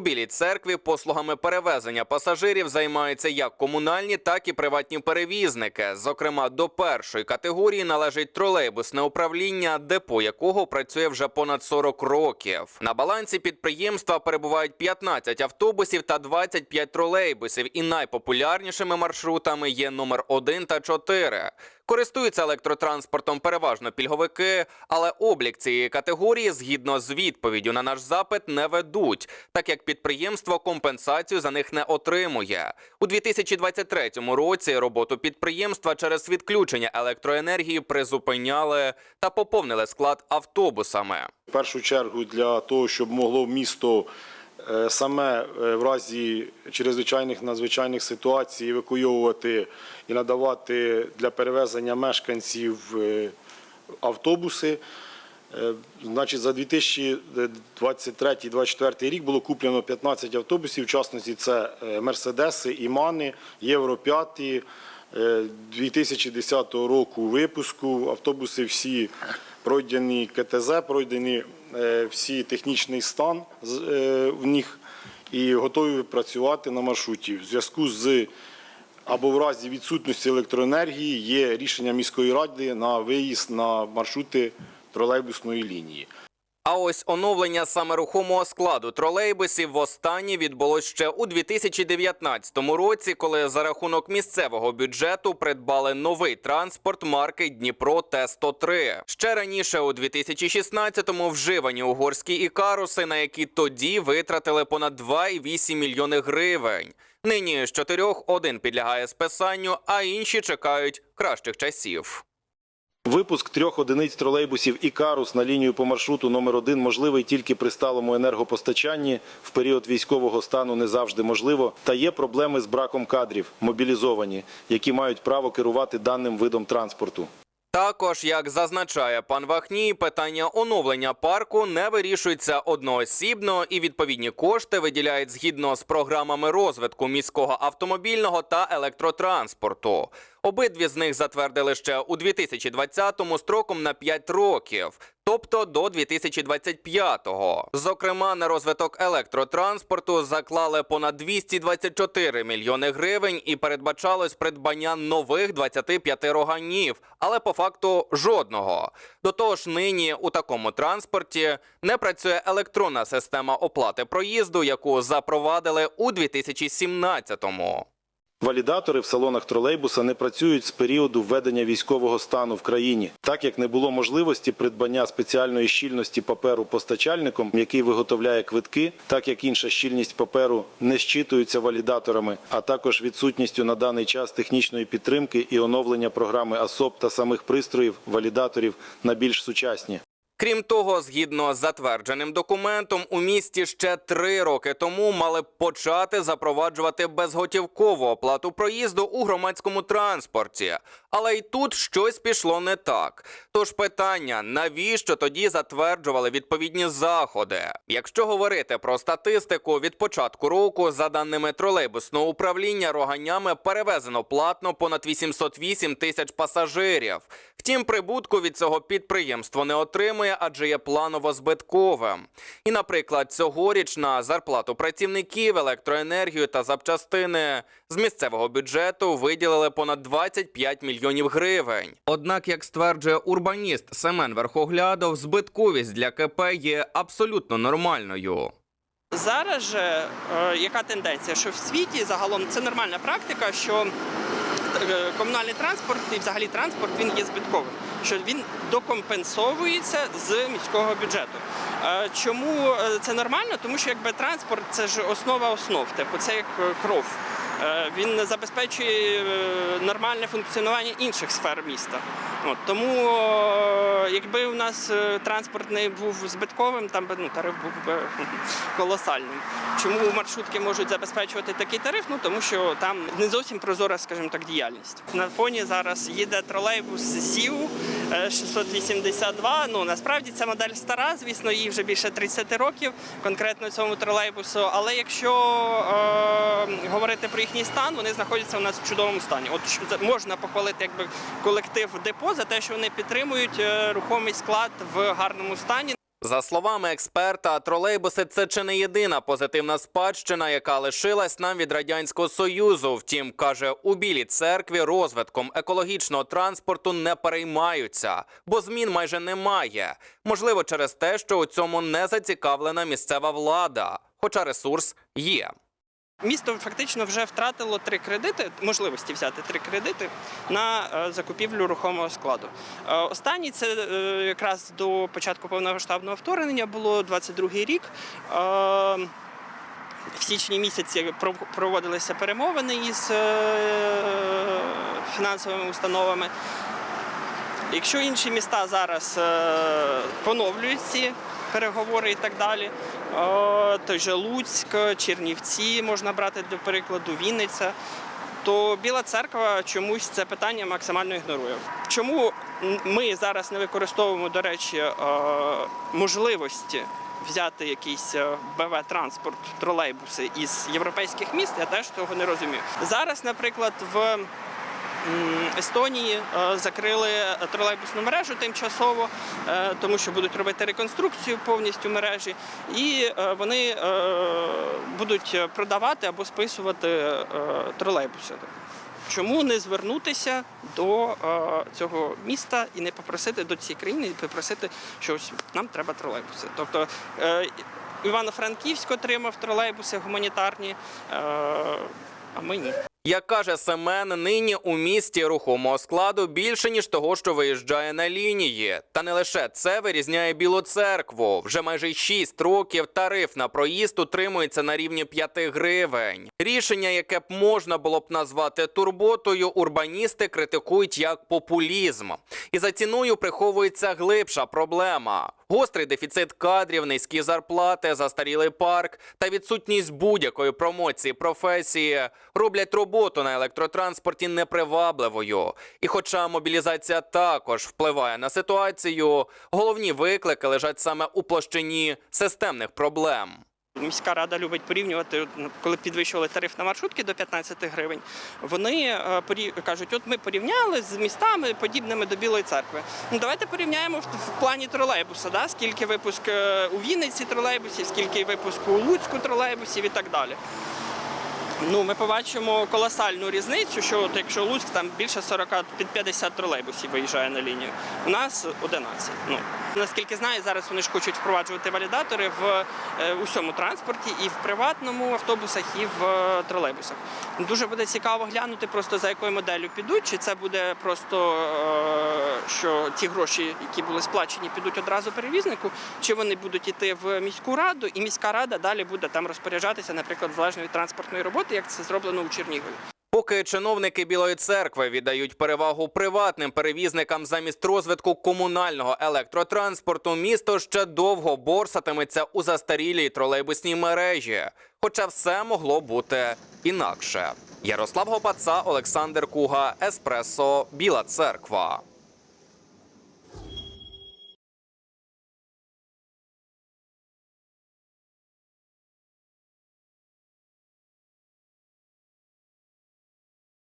Білій церкві послугами перевезення пасажирів займаються як комунальні, так і приватні перевізники. Зокрема, до першої категорії належить тролейбусне управління, депо якого працює вже понад 40 років. На балансі підприємства перебувають 15 автобусів та 25 тролейбусів. І найпопулярнішими маршрутами є номер 1 та 4. Користуються електротранспортом переважно пільговики, але облік цієї категорії згідно з відповіддю на наш запит не ведуть, так як підприємство компенсацію за них не отримує. У 2023 році роботу підприємства через відключення електроенергії призупиняли та поповнили склад автобусами. В першу чергу для того, щоб могло місто саме е, в разі чрезвичайних надзвичайних ситуацій евакуйовувати і надавати для перевезення мешканців е, автобуси. Е, Значить, за 2023-2024 рік було куплено 15 автобусів, в частності це е, Мерседеси, Імани, Євро 5, е, 2010 року випуску. Автобуси всі пройдені КТЗ, пройдені е, всі технічний стан е, в них і готові працювати на маршруті. В зв'язку з або в разі відсутності електроенергії є рішення міської ради на виїзд на маршрути тролейбусної лінії. А ось оновлення саме рухомого складу тролейбусів востаннє відбулось ще у 2019 році, коли за рахунок місцевого бюджету придбали новий транспорт марки Дніпро Т-103. Ще раніше, у 2016-му, вживані угорські ікаруси, на які тоді витратили понад 2,8 мільйони гривень. Нині з чотирьох один підлягає списанню, а інші чекають кращих часів. Випуск трьох одиниць тролейбусів «Ікарус» на лінію по маршруту номер 1 можливий тільки при сталому енергопостачанні. В період військового стану не завжди можливо. Та є проблеми з браком кадрів, мобілізовані, які мають право керувати даним видом транспорту. Також, як зазначає пан Вахній, питання оновлення парку не вирішується одноосібно, і відповідні кошти виділяють згідно з програмами розвитку міського автомобільного та електротранспорту. Обидві з них затвердили ще у 2020-му строком на 5 років, тобто до 2025-го. Зокрема, на розвиток електротранспорту заклали понад 224 мільйони гривень і передбачалось придбання нових 25 роганів, але по факту жодного. До того ж, нині у такому транспорті не працює електронна система оплати проїзду, яку запровадили у 2017-му. Валідатори в салонах тролейбуса не працюють з періоду введення військового стану в країні, так як не було можливості придбання спеціальної щільності паперу постачальником, який виготовляє квитки, так як інша щільність паперу не щитується валідаторами, а також відсутністю на даний час технічної підтримки і оновлення програми АСОП та самих пристроїв валідаторів на більш сучасні. Крім того, згідно з затвердженим документом, у місті ще три роки тому мали почати запроваджувати безготівкову оплату проїзду у громадському транспорті. Але й тут щось пішло не так. Тож питання, навіщо тоді затверджували відповідні заходи? Якщо говорити про статистику, від початку року, за даними тролейбусного управління, роганями перевезено платно понад 808 тисяч пасажирів. Втім, прибутку від цього підприємство не отримує, адже є планово збитковим. І, наприклад, цьогоріч на зарплату працівників, електроенергію та запчастини з місцевого бюджету виділили понад 25 мільйонів гривень. Однак, як стверджує урбаніст Семен Верхоглядов, збитковість для КП є абсолютно нормальною. Зараз же е, яка тенденція, що в світі загалом це нормальна практика, що комунальний транспорт і взагалі транспорт він є збитковим, що він докомпенсовується з міського бюджету. Е, Чому е, це нормально? Тому що якби транспорт це ж основа основ, типу це як е, кров. Е, Він забезпечує е, нормальне функціонування інших сфер міста. От, тому, е, якби у нас транспорт не був збитковим, там би ну, тариф був би колосальним. Чому маршрутки можуть забезпечувати такий тариф? Ну тому що там не зовсім прозора, скажімо так, діяльність. На фоні зараз їде тролейбус СІУ е, 682. Ну насправді ця модель стара, звісно, їй вже більше 30 років, конкретно цьому тролейбусу. Але якщо е, говорити про їхній стан, вони знаходяться у нас в чудовому стані. От можна похвалити якби колектив депо за те, що вони підтримують е, рухомий склад в гарному стані. За словами експерта, тролейбуси це чи не єдина позитивна спадщина, яка лишилась нам від радянського союзу. Втім, каже, у білій церкві розвитком екологічного транспорту не переймаються, бо змін майже немає. Можливо, через те, що у цьому не зацікавлена місцева влада, хоча ресурс є. Місто фактично вже втратило три кредити, можливості взяти три кредити на е, закупівлю рухомого складу. Е, Останній це е, якраз до початку повномасштабного вторгнення було 22-й рік. В січні місяці проводилися перемовини із фінансовими установами. Якщо інші міста зараз поновлюють ці переговори і так далі, той же Луцьк, Чернівці можна брати для прикладу, Вінниця, то Біла церква чомусь це питання максимально ігнорує. Чому ми зараз не використовуємо, до речі, можливості взяти якийсь БВ-транспорт, тролейбуси із європейських міст, я теж цього не розумію. Зараз, наприклад, в Естонії е, закрили тролейбусну мережу тимчасово, е, тому що будуть робити реконструкцію повністю мережі, і е, вони будуть продавати або списувати тролейбуси. Чому не звернутися до цього міста і не попросити до цієї країни, і попросити, що ось нам треба тролейбуси? Тобто Івано-Франківськ отримав тролейбуси гуманітарні, а ми ні. Як каже Семен, нині у місті рухомого складу більше ніж того, що виїжджає на лінії. Та не лише це вирізняє Білу церкву. Вже майже 6 років тариф на проїзд утримується на рівні 5 гривень. Рішення, яке б можна було б назвати турботою, урбаністи критикують як популізм. І за ціною приховується глибша проблема. Гострий дефіцит кадрів, низькі зарплати, застарілий парк та відсутність будь-якої промоції професії роблять роботу на електротранспорті непривабливою. І хоча мобілізація також впливає на ситуацію, головні виклики лежать саме у площині системних проблем. Міська рада любить порівнювати, ну, коли підвищували тариф на маршрутки до 15 гривень. Вони е, порі- кажуть, от ми порівняли з містами, подібними до Білої церкви. Ну давайте порівняємо в, плані тролейбуса, да? скільки випуск е, у Вінниці тролейбусів, скільки випуску у Луцьку тролейбусів і так далі. Ну, ми побачимо колосальну різницю, що от якщо Луцьк там більше 40 під 50 тролейбусів виїжджає на лінію, у нас 11. Ну наскільки знаю, зараз вони ж хочуть впроваджувати валідатори в е, усьому транспорті, і в приватному автобусах, і в е, тролейбусах. Дуже буде цікаво глянути, просто за якою моделлю підуть, чи це буде просто е, що ті гроші, які були сплачені, підуть одразу перевізнику, чи вони будуть йти в міську раду, і міська рада далі буде там розпоряджатися, наприклад, залежно від транспортної роботи, як це зроблено у Чернігові. Поки чиновники Білої церкви віддають перевагу приватним перевізникам замість розвитку комунального електротранспорту, місто ще довго борсатиметься у застарілій тролейбусній мережі. Хоча все могло бути інакше. Ярослав Гопаца, Олександр Куга, Еспресо, Біла Церква.